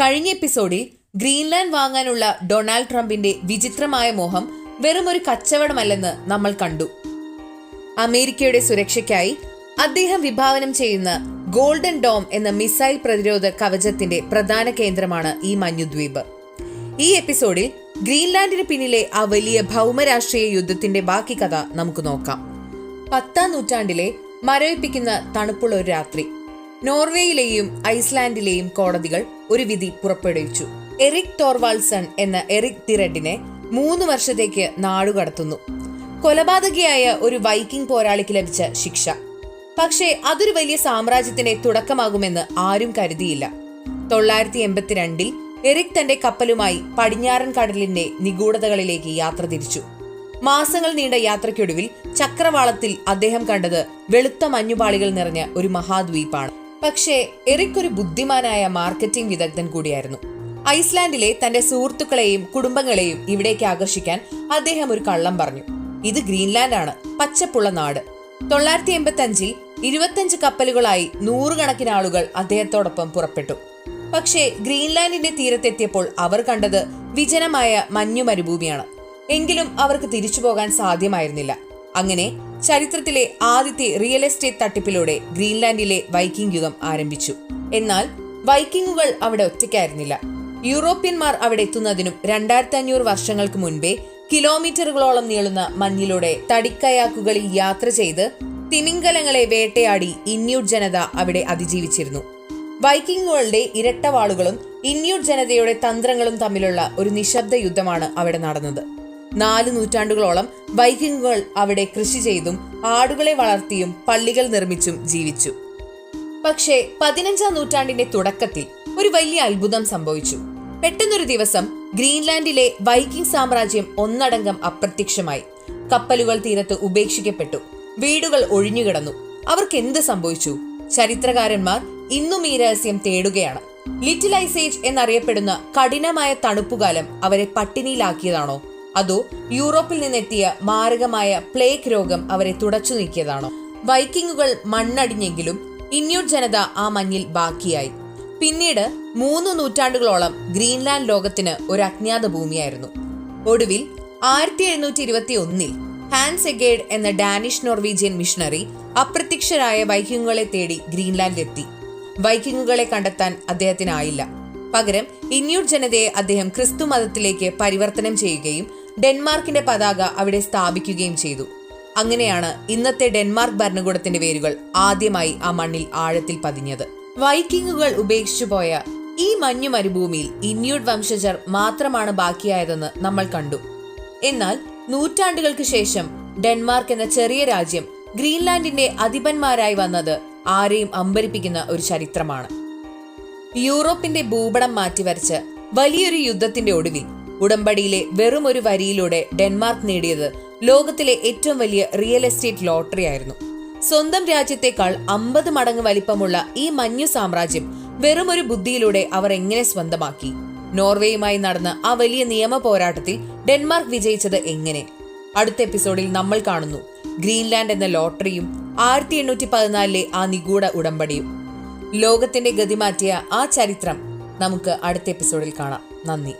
കഴിഞ്ഞ എപ്പിസോഡിൽ ഗ്രീൻലാൻഡ് വാങ്ങാനുള്ള ഡൊണാൾഡ് ട്രംപിന്റെ വിചിത്രമായ മോഹം വെറും ഒരു കച്ചവടമല്ലെന്ന് നമ്മൾ കണ്ടു. അമേരിക്കയുടെ സുരക്ഷയ്ക്കായി അദ്ദേഹം വിഭാവനം ചെയ്യുന്ന ഗോൾഡൻ ഡോം എന്ന മിസൈൽ പ്രതിരോധ കവചത്തിന്റെ പ്രധാന കേന്ദ്രമാണ് ഈ മഞ്ഞുദ്വീപ്. ഈ എപ്പിസോഡിൽ ഗ്രീൻലാൻഡിന് പിന്നിലെ ആ വലിയ ഭൗമരാഷ്ട്രീയ യുദ്ധത്തിന്റെ ബാക്കി കഥ നമുക്ക് നോക്കാം. പത്താം നൂറ്റാണ്ടിലെ മരവിപ്പിക്കുന്ന തണുപ്പുള്ള ഒരു രാത്രി. നോർവേയിലെയും ഐസ്ലാൻഡിലെയും കോടതികൾ ഒരു വിധി പുറപ്പെടുവിച്ചു. എറിക് ടോർവാൾസൺ എന്ന എറിക് തിരഡിനെ മൂന്ന് വർഷത്തേക്ക് നാടുകടത്തുന്നു കൊലപാതകയായ ഒരു വൈക്കിംഗ് പോരാളിക്ക് ലഭിച്ച ശിക്ഷ. പക്ഷേ അതൊരു വലിയ സാമ്രാജ്യത്തിന്റെ തുടക്കമാകുമെന്ന് ആരും കരുതിയില്ല. തൊള്ളായിരത്തി എൺപത്തിരണ്ടിൽ എറിക് തന്റെ കപ്പലുമായി പടിഞ്ഞാറൻ കടലിന്റെ നിഗൂഢതകളിലേക്ക് യാത്ര തിരിച്ചു. മാസങ്ങൾ നീണ്ട യാത്രയ്ക്കൊടുവിൽ ചക്രവാളത്തിൽ അദ്ദേഹം കണ്ടത് വെളുത്ത മഞ്ഞുപാളികൾ നിറഞ്ഞ ഒരു മഹാദ്വീപാണ്. പക്ഷേ എറിക് ഒരു ബുദ്ധിമാനായ മാർക്കറ്റിംഗ് വിദഗ്ധൻ കൂടിയായിരുന്നു. ഐസ്ലാൻഡിലെ തന്റെ സുഹൃത്തുക്കളെയും കുടുംബങ്ങളെയും ഇവിടേക്ക് ആകർഷിക്കാൻ അദ്ദേഹം ഒരു കള്ളം പറഞ്ഞു. ഇത് ഗ്രീൻലാൻഡ് ആണ് പച്ചപ്പുള്ള നാട്. തൊള്ളായിരത്തി എൺപത്തി അഞ്ചിൽ ഇരുപത്തഞ്ച് കപ്പലുകളായി നൂറുകണക്കിന് ആളുകൾ അദ്ദേഹത്തോടൊപ്പം പുറപ്പെട്ടു. പക്ഷേ ഗ്രീൻലാൻഡിന്റെ തീരത്തെത്തിയപ്പോൾ അവർ കണ്ടത് വിജനമായ മഞ്ഞു മരുഭൂമിയാണ് എങ്കിലും അവർക്ക് തിരിച്ചു പോകാൻ സാധ്യമായിരുന്നില്ല. അങ്ങനെ ചരിത്രത്തിലെ ആദ്യത്തെ റിയൽ എസ്റ്റേറ്റ് തട്ടിപ്പിലൂടെ ഗ്രീൻലാൻഡിലെ വൈക്കിംഗ് യുഗം ആരംഭിച്ചു. എന്നാൽ വൈക്കിങ്ങുകൾ അവിടെ ഒറ്റയ്ക്കായിരുന്നില്ല. യൂറോപ്യന്മാർ അവിടെ എത്തുന്നതിനും രണ്ടായിരത്തി അഞ്ഞൂറ് വർഷങ്ങൾക്ക് മുൻപേ കിലോമീറ്ററുകളോളം നീളുന്ന മഞ്ഞിലൂടെ തടിക്കയാക്കുകളിൽ യാത്ര ചെയ്ത് തിമിംഗലങ്ങളെ വേട്ടയാടി ഇന്യൂട്ട് ജനത അവിടെ അതിജീവിച്ചിരുന്നു. വൈക്കിങ്ങുകളുടെ ഇരട്ടവാളുകളും ഇന്യൂട്ട് ജനതയുടെ തന്ത്രങ്ങളും തമ്മിലുള്ള ഒരു നിശബ്ദ യുദ്ധമാണ് അവിടെ നടന്നത്. നാല് നൂറ്റാണ്ടുകളോളം വൈക്കിങ്ങുകൾ അവിടെ കൃഷി ചെയ്തും ആടുകളെ വളർത്തിയും പള്ളികൾ നിർമ്മിച്ചും ജീവിച്ചു. പക്ഷേ പതിനഞ്ചാം നൂറ്റാണ്ടിന്റെ തുടക്കത്തിൽ ഒരു വലിയ അത്ഭുതം സംഭവിച്ചു. പെട്ടെന്നൊരു ദിവസം ഗ്രീൻലാൻഡിലെ വൈക്കിംഗ് സാമ്രാജ്യം ഒന്നടങ്കം അപ്രത്യക്ഷമായി. കപ്പലുകൾ തീരത്ത് ഉപേക്ഷിക്കപ്പെട്ടു. വീടുകൾ ഒഴിഞ്ഞുകിടന്നു അവർക്ക് എന്ത് സംഭവിച്ചു? ചരിത്രകാരന്മാർ ഇന്നും ഈ രഹസ്യം തേടുകയാണ്. ലിറ്റിൽ ഐസേജ് എന്നറിയപ്പെടുന്ന കഠിനമായ തണുപ്പുകാലം അവരെ പട്ടിണിയിലാക്കിയതാണോ? അതോ യൂറോപ്പിൽ നിന്നെത്തിയ മാരകമായ പ്ലേഗ് രോഗം അവരെ തുടച്ചു നീക്കിയതാണോ? വൈക്കിങ്ങുകൾ മണ്ണടിഞ്ഞെങ്കിലും ഇന്യൂട്ട് ജനത ആ മഞ്ഞിൽ ബാക്കിയായി. പിന്നീട് മൂന്ന് നൂറ്റാണ്ടുകളോളം ഗ്രീൻലാൻഡ് ലോകത്തിന് ഒരു അജ്ഞാത ഭൂമിയായിരുന്നു. ഒടുവിൽ ആയിരത്തി എഴുന്നൂറ്റി ഇരുപത്തി ഒന്നിൽ ഹാൻസ് എഗേഡ് എന്ന ഡാനിഷ് നോർവീജിയൻ മിഷണറി അപ്രത്യക്ഷരായ വൈക്കിങ്ങുകളെ തേടി ഗ്രീൻലാൻഡിലെത്തി. വൈക്കിങ്ങുകളെ കണ്ടെത്താൻ അദ്ദേഹത്തിനായില്ല. പകരം ഇന്യൂട്ട് ജനതയെ അദ്ദേഹം ക്രിസ്തു മതത്തിലേക്ക് പരിവർത്തനം ചെയ്യുകയും ഡെൻമാർക്കിന്റെ പതാക അവിടെ സ്ഥാപിക്കുകയും ചെയ്തു. അങ്ങനെയാണ് ഇന്നത്തെ ഡെൻമാർക്ക് ഭരണകൂടത്തിന്റെ വേരുകൾ ആദ്യമായി ആ മണ്ണിൽ ആഴത്തിൽ പതിഞ്ഞത്. വൈക്കിങ്ങുകൾ ഉപേക്ഷിച്ചു പോയ ഈ മഞ്ഞു മരുഭൂമിയിൽ ഇന്യൂഡ് വംശജർ മാത്രമാണ് ബാക്കിയായതെന്ന് നമ്മൾ കണ്ടു. എന്നാൽ നൂറ്റാണ്ടുകൾക്ക് ശേഷം ഡെൻമാർക്ക് എന്ന ചെറിയ രാജ്യം ഗ്രീൻലാൻഡിന്റെ അധിപന്മാരായി വന്നത് ആരെയും അമ്പരിപ്പിക്കുന്ന ഒരു ചരിത്രമാണ്. യൂറോപ്പിന്റെ ഭൂപടം മാറ്റിവരച്ച് വലിയൊരു യുദ്ധത്തിന്റെ ഒടുവിൽ ഉടമ്പടിയിലെ വെറും ഒരു വരിയിലൂടെ ഡെൻമാർക്ക് നേടിയത് ലോകത്തിലെ ഏറ്റവും വലിയ റിയൽ എസ്റ്റേറ്റ് ലോട്ടറി ആയിരുന്നു. സ്വന്തം രാജ്യത്തെക്കാൾ അമ്പത് മടങ്ങ് വലിപ്പമുള്ള ഈ മഞ്ഞു സാമ്രാജ്യം വെറും ഒരു ബുദ്ധിയിലൂടെ അവർ എങ്ങനെ സ്വന്തമാക്കി? നോർവേയുമായി നടന്ന ആ വലിയ നിയമ പോരാട്ടത്തിൽ ഡെൻമാർക്ക് വിജയിച്ചത് എങ്ങനെ? അടുത്ത എപ്പിസോഡിൽ നമ്മൾ കാണുന്നു. ഗ്രീൻലാൻഡ് എന്ന ലോട്ടറിയും ആയിരത്തി എണ്ണൂറ്റി പതിനാലിലെ ആ നിഗൂഢ ഉടമ്പടിയും. ലോകത്തിന്റെ ഗതി മാറ്റിയ ആ ചരിത്രം നമുക്ക് അടുത്ത എപ്പിസോഡിൽ കാണാം. നന്ദി.